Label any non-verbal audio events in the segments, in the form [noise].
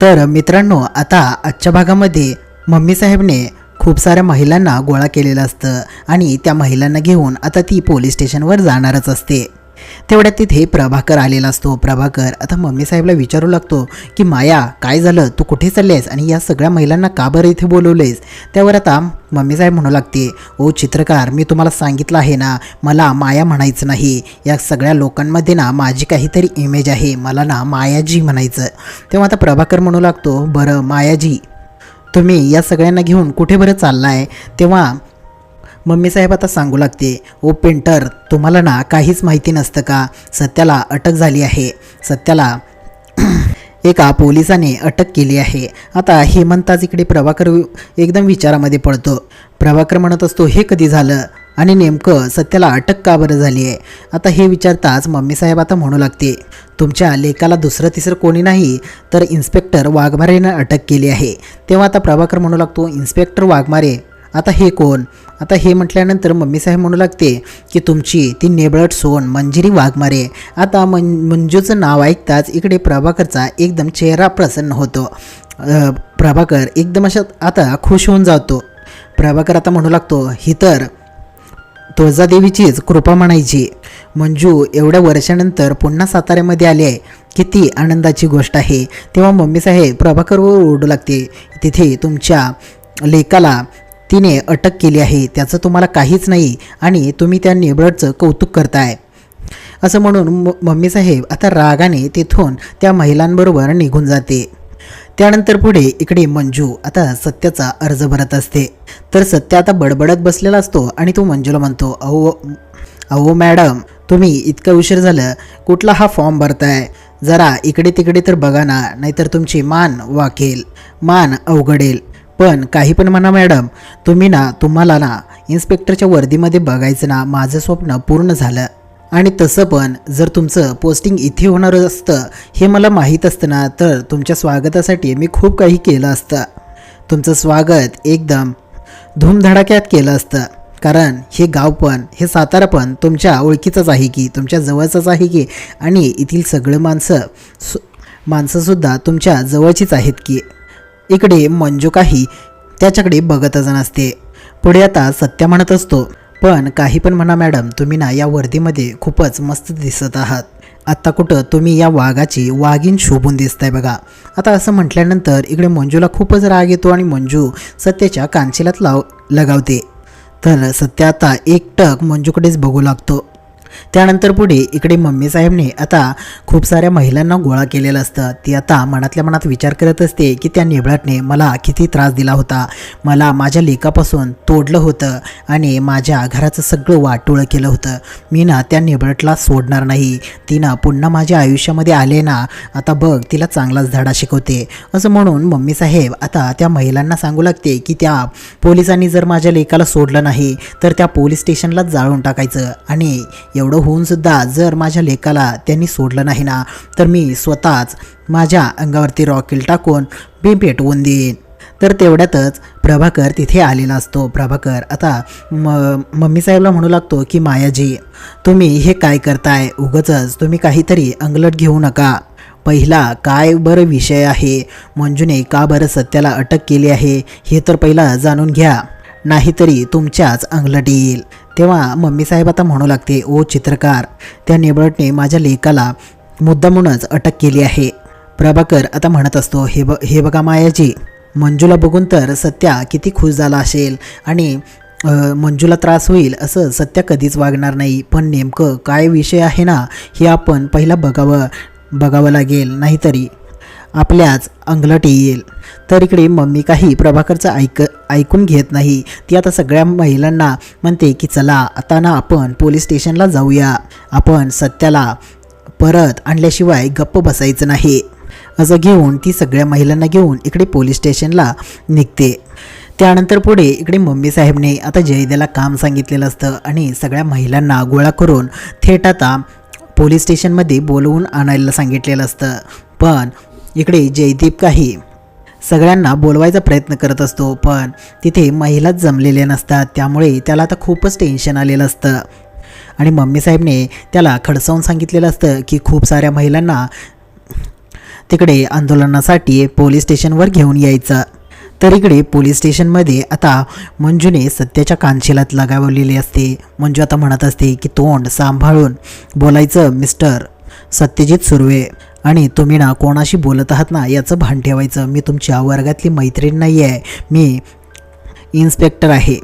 तर मित्रांनो आता आजच्या भागामध्ये मम्मी साहेबने खूप साऱ्या महिलांना गोळा केलेलं असतं आणि त्या महिलांना घेऊन आता ती पोलीस स्टेशनवर जाणारच असते. तेवढ्यात तिथे प्रभाकर आलेला असतो. प्रभाकर आता मम्मी साहेबला विचारू लागतो की माया काय झालं? तू कुठे चाललेस? आणि या सगळ्या महिलांना का बरं इथे बोलवलेस? त्यावर आता मम्मी साहेब म्हणू लागते ओ चित्रकार मी तुम्हाला सांगितलं आहे ना मला माया म्हणायचं नाही. या सगळ्या लोकांमध्ये ना माझी काहीतरी इमेज आहे. मला ना मायाजी म्हणायचं. तेव्हा आता प्रभाकर म्हणू लागतो बरं मायाजी तुम्ही या सगळ्यांना घेऊन कुठे बरं चाललाय? तेव्हा मम्मी साहेब आता सांगू लागते ओ पेंटर तुम्हाला ना काहीच माहिती नसतं का? सत्याला अटक झाली आहे. सत्याला [clears throat] एका पोलिसाने अटक केली आहे. आता हेमंताज इकडे प्रभाकर एकदम विचारामध्ये पडतो. प्रभाकर म्हणत असतो हे कधी झालं? आणि नेमकं सत्याला अटक का बरं झाली आहे? आता हे विचारताच मम्मी साहेब आता म्हणू लागते तुमच्या लेकाला दुसरं तिसरं कोणी नाही तर इन्स्पेक्टर वाघमारेनं अटक केली आहे. तेव्हा आता प्रभाकर म्हणू लागतो इन्स्पेक्टर वाघमारे आता हे कोण? आता हे म्हटल्यानंतर मम्मी साहेब म्हणू लागते की तुमची ती नेबळट सोन मंजिरी वाघमारे आता मन मंजूचं नाव ऐकताच इकडे प्रभाकरचा एकदम चेहरा प्रसन्न होतो. प्रभाकर एकदम अशा आता खुश होऊन जातो. प्रभाकर आता म्हणू लागतो ही तर तुळजादेवीचीच कृपा म्हणायची. मंजू एवढ्या वर्षानंतर पुन्हा साताऱ्यामध्ये आली आहे. किती आनंदाची गोष्ट आहे. तेव्हा मम्मी साहेब प्रभाकरवर ओरडू लागते तिथे तुमच्या लेकाला तिने अटक केली आहे त्याचं तुम्हाला काहीच नाही आणि तुम्ही त्या निबळचं कौतुक करताय. असं म्हणून म आता रागाने तिथून त्या महिलांबरोबर निघून जाते. त्यानंतर पुढे इकडे मंजू आता सत्याचा अर्ज भरत असते. तर सत्य आता बडबडत बसलेला असतो आणि तो मंजूला म्हणतो अहो अहो मॅडम तुम्ही इतकं उशीर झालं कुठला हा फॉर्म भरताय? जरा इकडे तिकडे तर बघा ना नाहीतर तुमची मान वाकेल मान अवघडेल. पण काही पण म्हणा मॅडम. तुम्ही ना तुम्हाला ना इन्स्पेक्टरच्या वर्दीमध्ये बघायचं ना माझं स्वप्न पूर्ण झालं. आणि तसं पण जर तुमचं पोस्टिंग इथे होणार असतं हे मला माहीत असतं ना तर तुमच्या स्वागतासाठी मी खूप काही केलं असतं. तुमचं स्वागत एकदम धूमधडाक्यात केलं असतं. कारण हे गाव पण हे सातारा पण तुमच्या ओळखीचंच आहे की तुमच्या जवळचंच आहे की आणि येथील सगळं माणसं सु माणसंसुद्धा तुमच्या जवळचीच आहेत की. इकडे मंजू काही त्याच्याकडे बघतच नसते. पुढे आता सत्य म्हणत असतो पण काही पण म्हणा मॅडम तुम्ही ना या वर्दीमध्ये खूपच मस्त दिसत आहात. आत्ता कुठं तुम्ही या वाघाची वाघीन शोभून दिसताय बघा. आता असं म्हटल्यानंतर इकडे मंजूला खूपच राग येतो आणि मंजू सत्याच्या कांचिलात लाव लगावते. तर सत्य आता एकटक मंजूकडेच बघू लागतो. त्यानंतर पुढे इकडे मम्मी साहेबने आता खूप साऱ्या महिलांना गोळा केलेलं असतं. ती आता मनातल्या मनात विचार करत असते की त्या निबळटने मला किती त्रास दिला होता. मला माझ्या लेकापासून तोडलं होतं आणि माझ्या घराचं सगळं वाटोळं केलं होतं. मी ना त्या निबळटला सोडणार नाही. ती ना पुन्हा माझ्या आयुष्यामध्ये आले ना आता बघ तिला चांगलाच धडा शिकवते. असं म्हणून मम्मी साहेब आता त्या महिलांना सांगू लागते की त्या पोलिसांनी जर माझ्या लेकाला सोडलं नाही तर त्या पोलीस स्टेशनलाच जाळून टाकायचं आणि एवढं होऊन सुद्धा जर माझ्या लेकाला त्यांनी सोडलं नाही ना तर मी स्वतःच माझ्या अंगावरती रॉकेल टाकून मी पेटवून देईन. तर तेवढ्यातच प्रभाकर तिथे आलेला असतो. प्रभाकर आता म मम्मी साहेबला म्हणू लागतो की मायाजी तुम्ही हे काय करताय? उगचच तुम्ही काहीतरी अंगलट घेऊ नका. पहिला काय बरं विषय आहे? मंजूने का बरं सत्याला अटक केली आहे? हे तर पहिला जाणून घ्या. नाहीतरी तुमच्याच अंगलट येईल. तेव्हा मम्मी साहेब आता म्हणू लागते ओ चित्रकार त्या नेबळटने माझ्या लेकाला मुद्दामूनच अटक केली आहे. प्रभाकर आता म्हणत असतो हे ब हे बघा मायाजी मंजूला बघून तर सत्या किती खुश झाला असेल आणि मंजूला त्रास होईल असं सत्या कधीच वागणार नाही. पण नेमकं काय विषय आहे ना हे आपण पहिला बघावं बघावं लागेल. नाहीतरी आपल्याच अंगलट येईल. तर इकडे मम्मी काही प्रभाकरचं ऐक ऐकून घेत नाही. ती आता सगळ्या महिलांना म्हणते की चला आता ना आपण पोलीस स्टेशनला जाऊया. आपण सत्याला परत आणल्याशिवाय गप्प बसायचं नाही. असं घेऊन ती सगळ्या महिलांना घेऊन इकडे पोलीस स्टेशनला निघते. त्यानंतर पुढे इकडे मम्मी साहेबने आता जयदेला काम सांगितलेलं असतं आणि सगळ्या महिलांना गोळा करून थेट आता पोलीस स्टेशनमध्ये बोलवून आणायला सांगितलेलं असतं. पण इकडे जयदीप काही. सगळ्यांना बोलवायचा प्रयत्न करत असतो पण तिथे महिलाच जमलेल्या नसतात त्यामुळे त्याला आता खूपच टेन्शन आलेलं असतं. आणि मम्मी साहेबने त्याला खडसावून सांगितलेलं असतं की खूप साऱ्या महिलांना तिकडे आंदोलनासाठी पोलीस स्टेशनवर घेऊन यायचं. तर इकडे पोलीस स्टेशनमध्ये आता मंजूने सत्याच्या कानशिलात लगावलेली असते. मंजू आता म्हणत असते की तोंड सांभाळून बोलायचं मिस्टर. सत्यजित सुर्वे आणि तुम्ही ना कोणाशी बोलत आहात ना याचं भान ठेवायचं. मी तुमच्या वर्गातली मैत्रीण नाही आहे मी इन्स्पेक्टर आहे.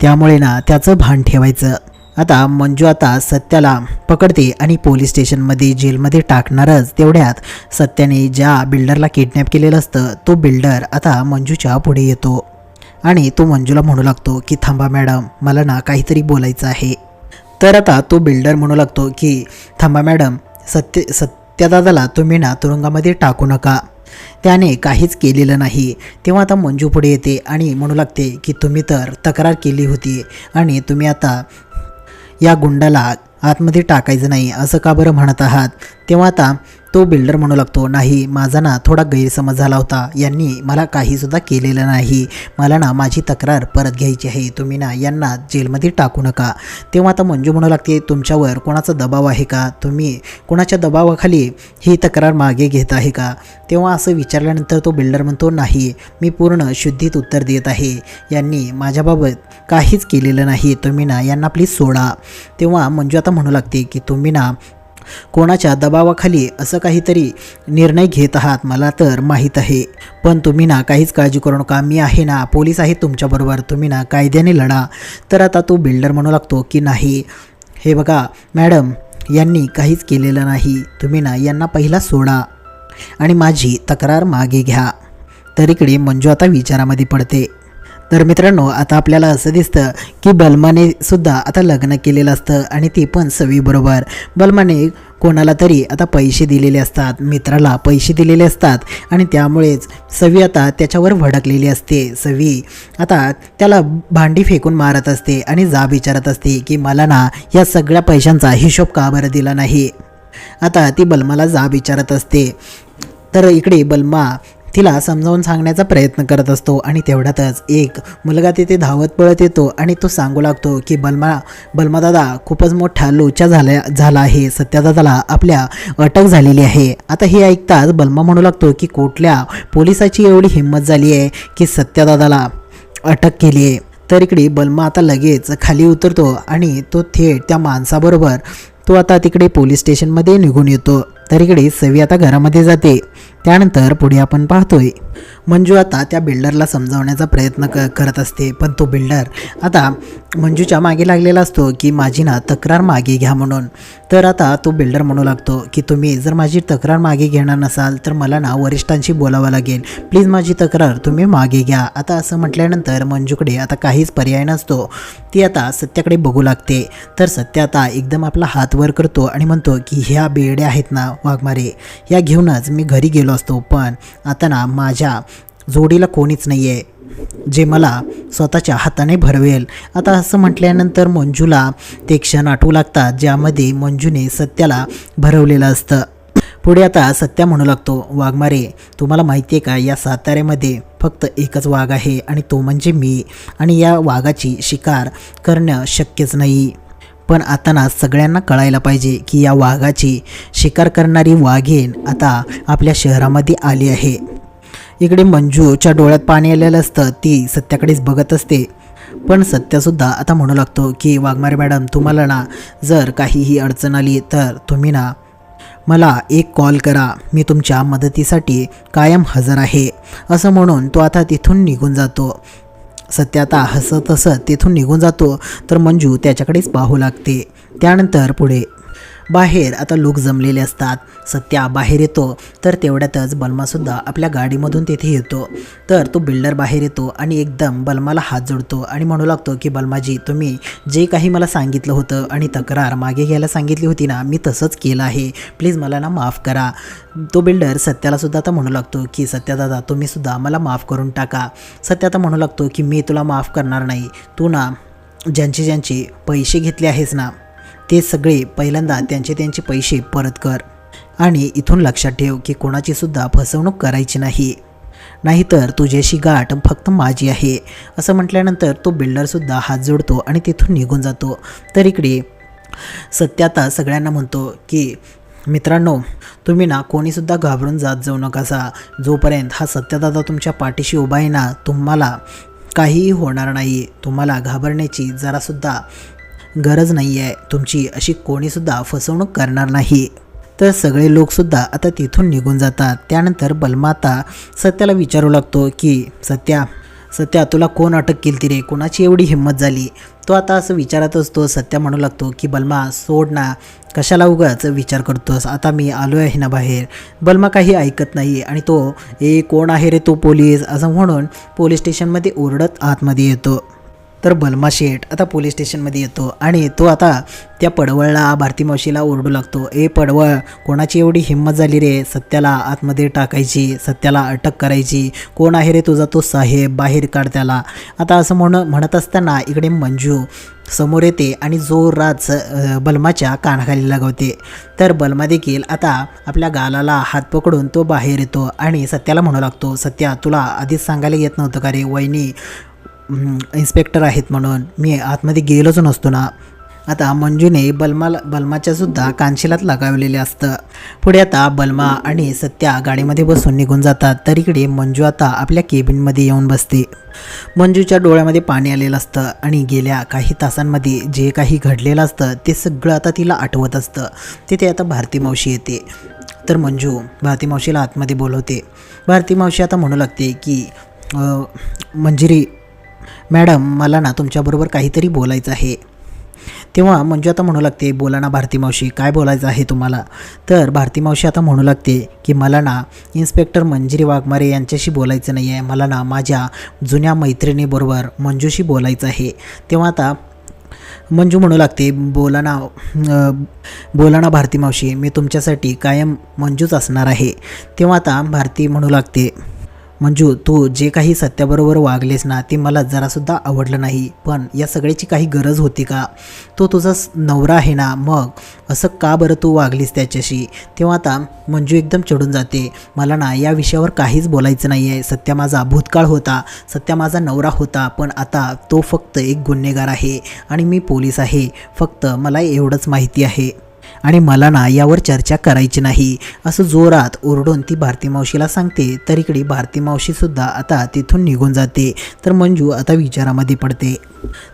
त्यामुळे ना त्याचं भान ठेवायचं. आता मंजू आता सत्याला पकडते आणि पोलीस स्टेशनमध्ये जेलमध्ये टाकणारच. तेवढ्यात सत्याने ज्या बिल्डरला किडनॅप केलेलं असतं तो बिल्डर आता मंजूच्या पुढे येतो. आणि तो मंजूला म्हणू लागतो की थांबा मॅडम मला ना काहीतरी बोलायचं आहे. तर आता तो बिल्डर म्हणू लागतो की थांबा मॅडम सत्य सत्य त्या दादाला तुम्ही ना तुरुंगामध्ये टाकू नका. त्याने काहीच केलेलं नाही. तेव्हा आता मंजू पुढे येते आणि म्हणू लागते की तुम्ही तर तक्रार केली होती आणि तुम्ही आता या गुंडाला आतमध्ये टाकायचं नाही असं का बरं म्हणत आहात? तेव्हा आता तो बिल्डर म्हणू लागतो नाही माझा ना थोडा गैरसमज झाला होता. यांनी मला काहीसुद्धा केलेलं नाही. मला ना माझी तक्रार परत घ्यायची आहे. तुम्ही ना यांना जेलमध्ये टाकू नका. तेव्हा आता मंजू म्हणू लागते तुमच्यावर कोणाचा दबाव आहे का? तुम्ही कोणाच्या दबावाखाली ही तक्रार मागे घेत आहे का? तेव्हा असं विचारल्यानंतर तो बिल्डर म्हणतो नाही मी पूर्ण शुद्धीत उत्तर देत आहे. यांनी माझ्याबाबत काहीच केलेलं नाही. तुम्ही ना यांना प्लीज सोडा. तेव्हा मंजू आता म्हणू लागते की तुम्ही ना कोणाच्या दबावाखाली असं काहीतरी निर्णय घेत आहात मला तर माहीत आहे. पण तुम्ही ना काहीच काळजी करू नका. मी आहे ना पोलीस आहे तुमच्याबरोबर तुम्ही ना कायद्याने लढा. तर आता तो बिल्डर म्हणू लागतो की नाही. हे बघा मॅडम यांनी काहीच केलेलं नाही. तुम्ही ना यांना पहिला सोडा आणि माझी तक्रार मागे घ्या. तर इकडे मंजू आता विचारामध्ये पडते. तर मित्रांनो आता आपल्याला असं दिसतं की बलमाने सुद्धा आता लग्न केलेलं असतं आणि ते पण सवीबरोबर बलमाने कोणाला तरी आता पैसे दिलेले असतात मित्राला पैसे दिलेले असतात आणि त्यामुळेच सवी आता त्याच्यावर भडकलेली असते. सवी आता त्याला भांडी फेकून मारत असते आणि जा विचारत असते की मला ना या सगळ्या पैशांचा हिशोब का बरं दिला नाही? आता ती बलमाला जा विचारत असते. तर इकडे बलमा तिला समजावून सांगण्याचा प्रयत्न करत असतो आणि तेवढ्यातच एक मुलगा तिथे धावत पळत येतो आणि तो सांगू लागतो की बलमा बलमादादा खूपच मोठा लोचा झाला झाला आहे. सत्यादादाला आपल्या अटक झालेली आहे. आता हे ऐकताच बलमा म्हणू लागतो की कुठल्या पोलिसाची एवढी हिंमत झाली आहे की सत्यादादाला अटक केली आहे? तर इकडे बलमा आता लगेच खाली उतरतो आणि तो थेट त्या माणसाबरोबर तो आता तिकडे पोलीस स्टेशनमध्ये निघून येतो. तर इकडे सवी आता घरामध्ये जाते. त्यानंतर पुढे आपण पाहतोय. मंजू आता त्या बिल्डरला समजावण्याचा प्रयत्न क करत असते. पण तो बिल्डर आता मंजूच्या मागे लागलेला असतो की माझी ना तक्रार मागे घ्या म्हणून. तर आता तो बिल्डर म्हणू लागतो की तुम्ही जर माझी तक्रार मागे घेणार नसाल तर मला ना वरिष्ठांशी बोलावं लागेल. प्लीज माझी तक्रार तुम्ही मागे घ्या. आता असं म्हटल्यानंतर मंजूकडे आता काहीच पर्याय नसतो. ती आता सत्याकडे बघू लागते. तर सत्य आता एकदम आपला हात वर करतो आणि म्हणतो की ह्या बेड्या आहेत ना वाघमारे या घेऊनच मी घरी गेलो असतो पण आता ना माझ्या जोडीला कोणीच नाही आहे जे मला स्वतःच्या हाताने भरवेल. आता असं म्हटल्यानंतर मंजूला ते क्षण आठवू लागतात ज्यामध्ये मंजूने सत्याला भरवलेलं असतं. पुढे आता सत्या म्हणू लागतो वाघमारे तुम्हाला माहिती आहे का या साताऱ्यामध्ये फक्त एकच वाघ आहे आणि तो म्हणजे मी. आणि या वाघाची शिकार करणं शक्यच नाही. पण आता ना सगळ्यांना कळायला पाहिजे की या वाघाची शिकार करणारी वाघीण आता आपल्या शहरामध्ये आली आहे. इकडे मंजूच्या डोळ्यात पाणी आलेलं असतं ती सत्याकडेच बघत असते. पण सत्यसुद्धा आता म्हणू लागतो की वाघमारे मॅडम तुम्हाला ना जर काहीही अडचण आली तर तुम्ही ना मला एक कॉल करा. मी तुमच्या मदतीसाठी कायम हजर आहे. असं म्हणून तो आता तिथून निघून जातो. सत्य आता हसत हसत तिथून निघून जातो तर मंजू त्याच्याकडेच पाहू लागते. त्यानंतर पुढे बाहेर आता लोक जमलेले असतात. सत्या बाहेर येतो तर तेवढ्यातच बलमासुद्धा आपल्या गाडीमधून तेथे येतो. तर तो बिल्डर बाहेर येतो आणि एकदम बलमाला हात जोडतो आणि म्हणू लागतो की बलमाजी तुम्ही जे काही मला सांगितलं होतं आणि तक्रार मागे घ्यायला सांगितली होती ना मी तसंच केलं आहे. प्लीज मला ना माफ करा. तो बिल्डर सत्यालासुद्धा आता म्हणू लागतो की सत्यादादा तुम्हीसुद्धा मला माफ करून टाका. सत्य आता म्हणू लागतो की मी तुला माफ करणार नाही. तू ना ज्यांचे ज्यांचे पैसे घेतले आहेस ना ते सगळे पहिल्यांदा त्यांचे त्यांचे पैसे परत कर. आणि इथून लक्षात ठेव की कोणाची सुद्धा फसवणूक करायची नाही. नाहीतर तुझ्याशी गाठ फक्त माझी आहे. असं म्हटल्यानंतर तो बिल्डरसुद्धा हात जोडतो आणि तिथून निघून जातो. तर इकडे सत्य आता सगळ्यांना म्हणतो की मित्रांनो तुम्ही ना कोणीसुद्धा घाबरून जात जाऊ नकासा. जोपर्यंत हा सत्यदादा तुमच्या पाठीशी उभा आहे ना तुम्हाला काहीही होणार नाही. तुम्हाला घाबरण्याची जरासुद्धा गरज नाही आहे तुमची अशी कोणीसुद्धा फसवणूक करणार नाही. तर सगळे लोकसुद्धा आता तिथून निघून जातात. त्यानंतर बलमाता सत्याला विचारू लागतो की सत्या सत्या तुला कोण अटक केली ती रे कोणाची एवढी हिंमत झाली? तो आता असं विचारत असतो. सत्या म्हणू लागतो की बलमा सोड ना. कशाला उगाच विचार करतोस? आता मी आलो आहे ना बाहेर. बलमा काही ऐकत नाही आणि तो ए कोण आहे रे तो पोलीस? असं म्हणून पोलीस स्टेशनमध्ये ओरडत आतमध्ये येतो. तर बलमा शेठ आता पोलीस स्टेशनमध्ये येतो आणि तो आता त्या पडवळला भारती मावशीला ओरडू लागतो. ए पडवळ कोणाची एवढी हिंमत झाली रे? सत्याला आतमध्ये टाकायची सत्याला अटक करायची. कोण आहे रे तुझा तो साहेब? बाहेर काढ त्याला. आता असं म्हण म्हणत असताना इकडे मंजू समोर येते आणि जोरात स बलमाच्या कानाखाली लगावते. तर बलमा देखील आता आपल्या गालाला हात पकडून तो बाहेर येतो आणि सत्याला म्हणू लागतो सत्या तुला आधीच सांगायला येत नव्हतं का रे? वहिनी इन्स्पेक्टर आहेत म्हणून. मी आतमध्ये गेलोच नसतो ना. आता मंजूने बलमाला बल्माच्यासुद्धा कानशिलात लगावलेले असतं. पुढे आता बलमा आणि सत्या गाडीमध्ये बसून निघून जातात. तर इकडे मंजू आता आपल्या केबिनमध्ये येऊन बसते. मंजूच्या डोळ्यामध्ये पाणी आलेलं असतं आणि गेल्या काही तासांमध्ये जे काही घडलेलं असतं ते सगळं आता तिला आठवत असतं. तिथे आता भारती मावशी येते. तर मंजू भारती मावशीला आतमध्ये बोलवते. भारती मावशी आता म्हणू लागते की मंजिरी मॅडम मला ना तुमच्याबरोबर काहीतरी बोलायचं आहे. तेव्हा मंजू आता म्हणू लागते बोला ना भारती मावशी काय बोलायचं आहे तुम्हाला? तर भारती मावशी आता म्हणू लागते की मला ना इन्स्पेक्टर मंजिरी वाघमारे यांच्याशी बोलायचं नाही आहे मला ना माझ्या जुन्या मैत्रिणीबरोबर मंजूशी बोलायचं आहे. तेव्हा आता मंजू म्हणू लागते बोला ना बोला ना भारती मावशी मी तुमच्यासाठी कायम मंजूच असणार आहे. तेव्हा आता भारती म्हणू लागते मंजू तू जे काही सत्याबरोबर वागलेस ना ते मला जरासुद्धा आवडलं नाही. पण या सगळ्याची काही गरज होती का? तो तुझा स- नवरा आहे ना मग? असं का बरं तू वागलीस त्याच्याशी? तेव्हा आता मंजू एकदम चढून जाते. मला ना या विषयावर काहीच बोलायचं नाही आहे सत्या माझा भूतकाळ होता. सत्या माझा नवरा होता. पण आता तो फक्त एक गुन्हेगार आहे आणि मी पोलीस आहे. फक्त मला एवढंच माहिती आहे. आणि मला ना यावर चर्चा करायची नाही. असं जोरात ओरडून ती भारती मावशीला सांगते. तर इकडे भारती मावशीसुद्धा आता तिथून निघून जाते. तर मंजू आता विचारामध्ये पडते.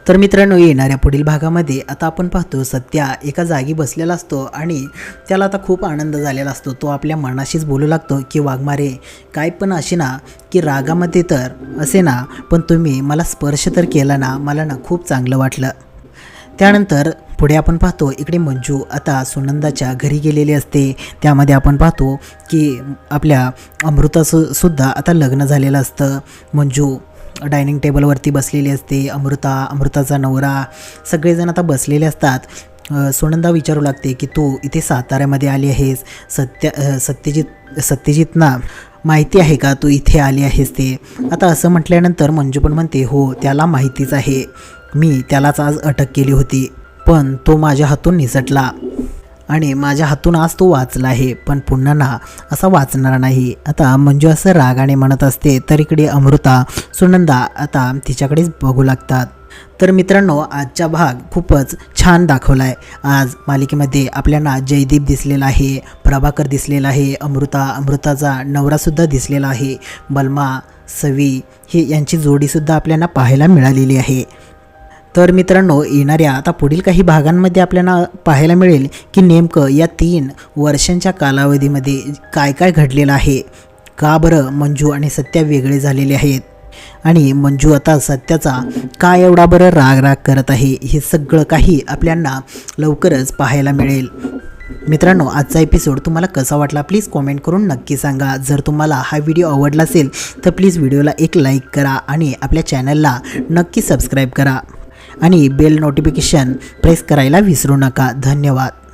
तर मित्रांनो येणाऱ्या पुढील भागामध्ये आता आपण पाहतो सत्या एका जागी बसलेला असतो आणि त्याला आता खूप आनंद झालेला असतो. तो आपल्या मनाशीच बोलू लागतो की वाघमारे काय पण असे ना की रागामध्ये तर असे ना पण तुम्ही मला स्पर्श तर केला ना मला ना खूप चांगलं वाटलं. त्यानंतर पुढे आपण पाहतो इकडे मंजू आता सुनंदाच्या घरी गेलेली असते. त्यामध्ये आपण पाहतो की आपल्या अमृताचं सुद्धा आता लग्न झालेलं असतं. मंजू डायनिंग टेबलवरती बसलेली असते. अमृता अमृताचा नवरा सगळेजण आता बसलेले असतात. सुनंदा विचारू लागते की तू इथे साताऱ्यामध्ये आली आहेस. सत्य सत्यजित सत्यजितना माहिती आहे का? तू इथे आली आहेस ते. आता असं म्हटल्यानंतर मंजू पण म्हणते हो त्याला माहितीच आहे. मी त्यालाच आज अटक केली होती पण तो माझ्या हातून निसटला. आणि माझ्या हातून आज तो वाचला आहे पण पुन्हा ना असा वाचणार नाही. आता मंजू असं रागाने म्हणत असते तर इकडे अमृता सुनंदा आता तिच्याकडेच बघू लागतात. तर मित्रांनो आजचा भाग खूपच छान दाखवला आहे आज मालिकेमध्ये आपल्याला जयदीप दिसलेला आहे प्रभाकर दिसलेला आहे अमृता अमृताचा नवरासुद्धा दिसलेला आहे बलमा सवी ही यांची जोडीसुद्धा आपल्याला पाहायला मिळालेली आहे. तर मित्रांनो येणाऱ्या आता पुढील काही भागांमध्ये आपल्याला पाहायला मिळेल की नेमकं या तीन वर्षांच्या कालावधीमध्ये काय काय घडलेलं आहे. का बरं मंजू आणि सत्या वेगळे झालेले आहेत? आणि मंजू आता सत्याचा का एवढा बरं राग राग करत आहे? हे सगळं काही आपल्याला लवकरच पाहायला मिळेल. मित्रांनो आजचा एपिसोड तुम्हाला कसा वाटला? प्लीज कॉमेंट करून नक्की सांगा. जर तुम्हाला हा व्हिडिओ आवडला असेल तर प्लीज व्हिडिओला एक लाईक करा आणि आपल्या चॅनलला नक्की सबस्क्राईब करा. आणि बेल नोटिफिकेशन प्रेस करायला विसरू नका. धन्यवाद.